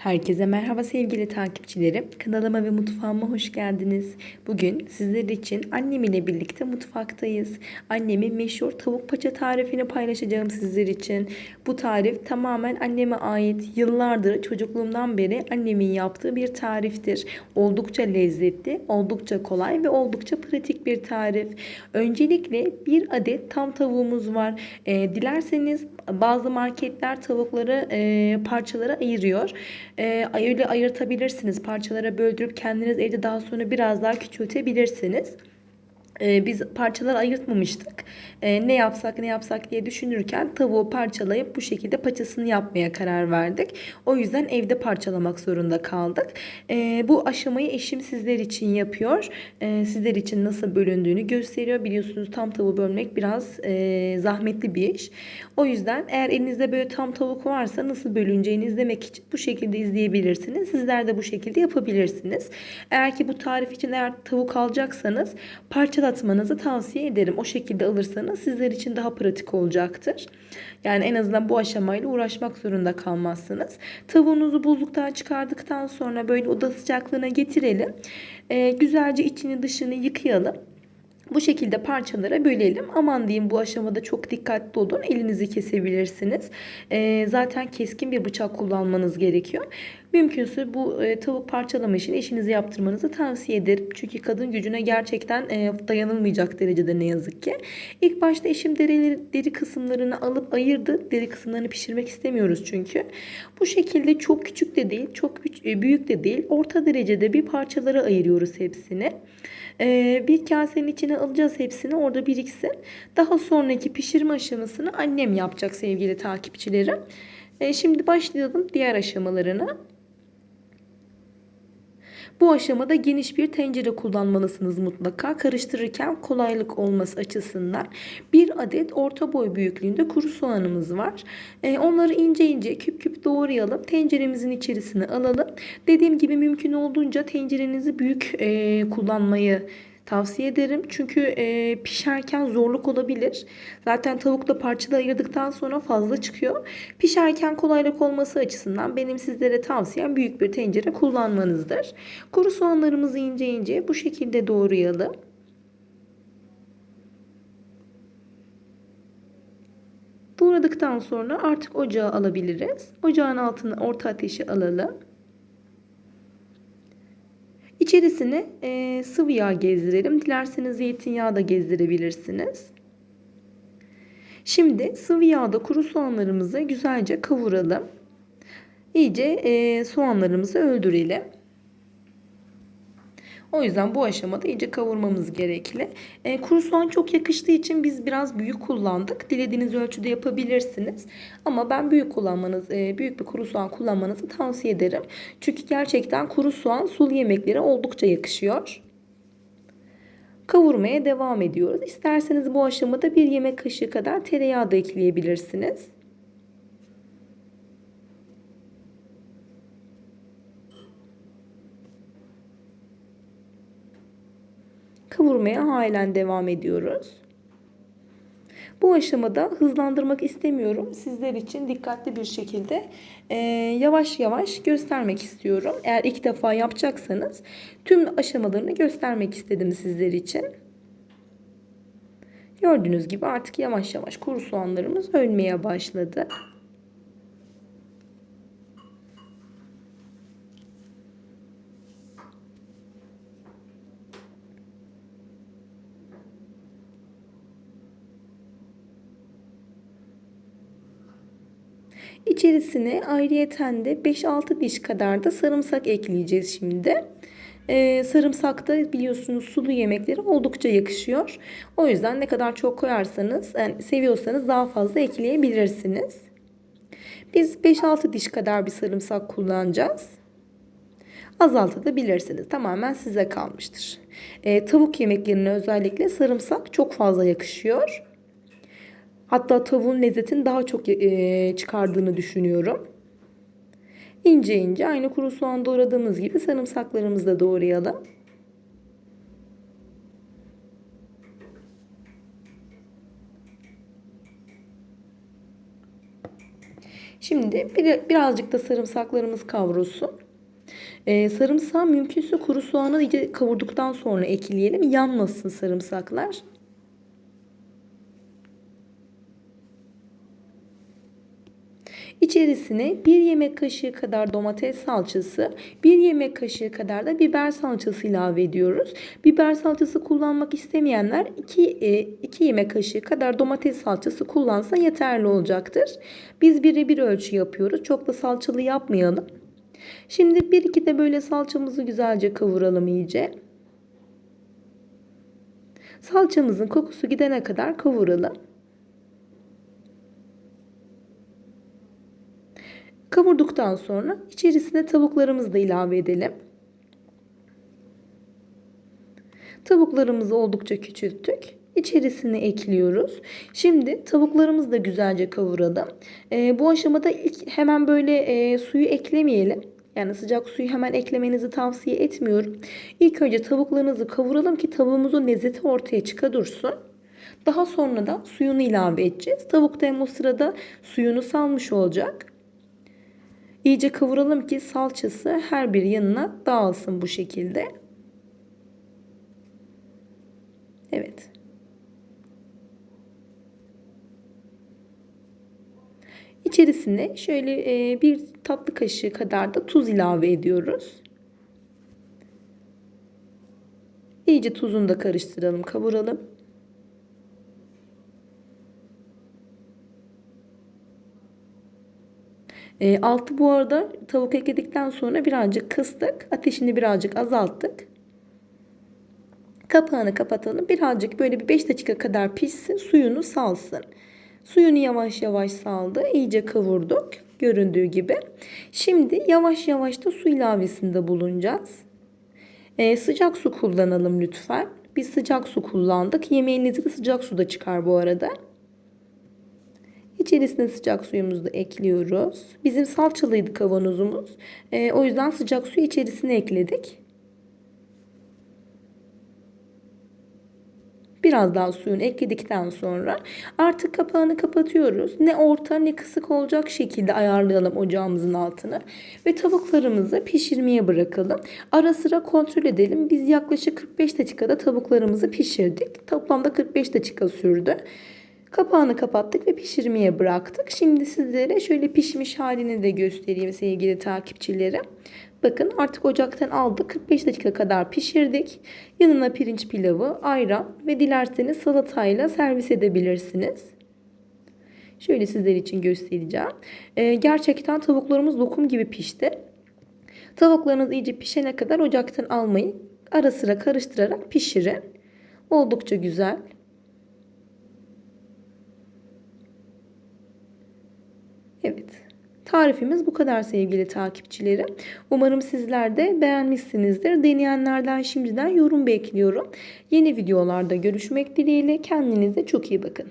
Herkese merhaba sevgili takipçilerim. Kanalıma ve mutfağıma hoş geldiniz. Bugün sizler için annem ile birlikte mutfaktayız. Annemin meşhur tavuk paça tarifini paylaşacağım sizler için. Bu tarif tamamen anneme ait. Yıllardır çocukluğumdan beri annemin yaptığı bir tariftir. Oldukça lezzetli, oldukça kolay ve oldukça pratik bir tarif. Öncelikle bir adet tam tavuğumuz var. Ee, dilerseniz bazı marketler tavukları e, parçalara ayırıyor. E, öyle ayırtabilirsiniz. Parçalara böldürüp kendiniz evde daha sonra biraz daha küçültebilirsiniz. E, biz parçalar ayırtmamıştık. E, ne yapsak ne yapsak diye düşünürken tavuğu parçalayıp bu şekilde paçasını yapmaya karar verdik. O yüzden evde parçalamak zorunda kaldık. E, bu aşamayı eşim sizler için yapıyor. Sizler için nasıl bölündüğünü gösteriyor. Biliyorsunuz tam tavuğu bölmek biraz zahmetli bir iş. O yüzden eğer elinizde böyle tam tavuk varsa nasıl bölüneceğini izlemek için bu şekilde izleyebilirsiniz. Sizler de bu şekilde yapabilirsiniz. Eğer ki bu tarif için eğer tavuk alacaksanız parçalatmanızı tavsiye ederim. O şekilde alırsanız sizler için daha pratik olacaktır. Yani en azından bu aşamayla uğraşmak zorunda kalmazsınız. Tavuğunuzu buzluktan çıkardıktan sonra böyle oda sıcaklığına getirelim. Ee, güzelce içini dışını yıkayalım. Bu şekilde parçalara bölelim. Aman diyeyim bu aşamada çok dikkatli olun. Elinizi kesebilirsiniz. Ee, zaten keskin bir bıçak kullanmanız gerekiyor. Mümkünse bu e, tavuk parçalama işini eşinize yaptırmanızı tavsiye ederim. Çünkü kadın gücüne gerçekten e, dayanılmayacak derecede ne yazık ki. İlk başta eşim derileri, deri kısımlarını alıp ayırdı. Deri kısımlarını pişirmek istemiyoruz çünkü. Bu şekilde çok küçük de değil, çok e, büyük de değil. Orta derecede bir parçalara ayırıyoruz hepsini. Bir kasenin içine alacağız hepsini. Orada biriksin. Daha sonraki pişirme aşamasını annem yapacak sevgili takipçilerim. Şimdi başlayalım diğer aşamalarına. Bu aşamada geniş bir tencere kullanmalısınız mutlaka. Karıştırırken kolaylık olması açısından. Bir adet orta boy büyüklüğünde kuru soğanımız var. Ee, onları ince ince küp küp doğrayalım. Tenceremizin içerisine alalım. Dediğim gibi mümkün olduğunca tencerenizi büyük e, kullanmayı tavsiye ederim. Çünkü e, pişerken zorluk olabilir. Zaten tavukla parçada ayırdıktan sonra fazla çıkıyor. Pişerken kolaylık olması açısından benim sizlere tavsiyem büyük bir tencere kullanmanızdır. Kuru soğanlarımızı ince ince bu şekilde doğrayalım. Doğradıktan sonra artık ocağa alabiliriz. Ocağın altına orta ateşi alalım. İçerisine e, sıvı yağ gezdirelim. Dilerseniz zeytinyağı da gezdirebilirsiniz. Şimdi sıvı yağda kuru soğanlarımızı güzelce kavuralım. İyice e, soğanlarımızı öldürelim. O yüzden bu aşamada iyice kavurmamız gerekli. E, kuru soğan çok yakıştığı için biz biraz büyük kullandık. Dilediğiniz ölçüde yapabilirsiniz. Ama ben büyük kullanmanız, e, büyük bir kuru soğan kullanmanızı tavsiye ederim. Çünkü gerçekten kuru soğan sulu yemeklere oldukça yakışıyor. Kavurmaya devam ediyoruz. İsterseniz bu aşamada bir yemek kaşığı kadar tereyağı da ekleyebilirsiniz. Kavurmaya halen devam ediyoruz. Bu aşamada hızlandırmak istemiyorum. Sizler için dikkatli bir şekilde e, yavaş yavaş göstermek istiyorum. Eğer ilk defa yapacaksanız tüm aşamalarını göstermek istedim sizler için. Gördüğünüz gibi artık yavaş yavaş kuru soğanlarımız ölmeye başladı. İçerisine ayrıyeten de 5-6 diş kadar da sarımsak ekleyeceğiz şimdi. Ee, sarımsak da biliyorsunuz sulu yemeklere oldukça yakışıyor. O yüzden ne kadar çok koyarsanız, yani seviyorsanız daha fazla ekleyebilirsiniz. Biz 5-6 diş kadar bir sarımsak kullanacağız. Azaltabilirsiniz. Tamamen size kalmıştır. Ee, tavuk yemeklerine özellikle sarımsak çok fazla yakışıyor. Hatta tavuğun lezzetini daha çok e, çıkardığını düşünüyorum. İnce ince aynı kuru soğan doğradığımız gibi sarımsaklarımızı da doğrayalım. Şimdi bir, birazcık da sarımsaklarımız kavrulsun. Ee, sarımsağı mümkünse kuru soğanı iyice kavurduktan sonra ekleyelim. Yanmasın sarımsaklar. İçerisine 1 yemek kaşığı kadar domates salçası, 1 yemek kaşığı kadar da biber salçası ilave ediyoruz. Biber salçası kullanmak istemeyenler 2, 2 yemek kaşığı kadar domates salçası kullansa yeterli olacaktır. Biz birebir ölçü yapıyoruz. Çok da salçalı yapmayalım. Şimdi bir iki de böyle salçamızı güzelce kavuralım iyice. Salçamızın kokusu gidene kadar kavuralım. Kavurduktan sonra içerisine tavuklarımızı da ilave edelim. Tavuklarımızı oldukça küçülttük. İçerisine ekliyoruz. Şimdi tavuklarımızı da güzelce kavuralım. E, bu aşamada ilk hemen böyle e, suyu eklemeyelim. Yani sıcak suyu hemen eklemenizi tavsiye etmiyorum. İlk önce tavuklarınızı kavuralım ki tavuğumuzun lezzeti ortaya çıka dursun. Daha sonra da suyunu ilave edeceğiz. Tavuk da hem o sırada suyunu salmış olacak. İyice kavuralım ki salçası her bir yanına dağılsın bu şekilde. Evet. İçerisine şöyle e, bir tatlı kaşığı kadar da tuz ilave ediyoruz. İyice tuzunu da karıştıralım, kavuralım. E, altı bu arada tavuk ekledikten sonra birazcık kıstık. Ateşini birazcık azalttık. Kapağını kapatalım. Birazcık böyle bir 5 dakika kadar pişsin. Suyunu salsın. Suyunu yavaş yavaş saldı. İyice kavurduk. Göründüğü gibi. Şimdi yavaş yavaş da su ilavesinde bulunacağız. Ee, sıcak su kullanalım lütfen. Biz sıcak su kullandık. Yemeğinizi de sıcak suda çıkar bu arada. İçerisine sıcak suyumuzu da ekliyoruz. Bizim salçalıydı kavanozumuz. Ee, o yüzden sıcak suyu içerisine ekledik. Biraz daha suyunu ekledikten sonra artık kapağını kapatıyoruz. Ne orta ne kısık olacak şekilde ayarlayalım ocağımızın altını. Ve tavuklarımızı pişirmeye bırakalım. Ara sıra kontrol edelim. Biz yaklaşık 45 dakikada tavuklarımızı pişirdik. Toplamda 45 dakika sürdü. Kapağını kapattık ve pişirmeye bıraktık. Şimdi sizlere şöyle pişmiş halini de göstereyim sevgili takipçilerim. Bakın artık ocaktan aldık. 45 dakika kadar pişirdik. Yanına pirinç pilavı, ayran ve dilerseniz salatayla servis edebilirsiniz. Şöyle sizler için göstereceğim. Ee, gerçekten tavuklarımız lokum gibi pişti. Tavuklarınız iyice pişene kadar ocaktan almayı ara sıra karıştırarak pişirin. Oldukça güzel. Evet. Tarifimiz bu kadar sevgili takipçilerim. Umarım sizler de beğenmişsinizdir. Deneyenlerden şimdiden yorum bekliyorum. Yeni videolarda görüşmek dileğiyle kendinize çok iyi bakın.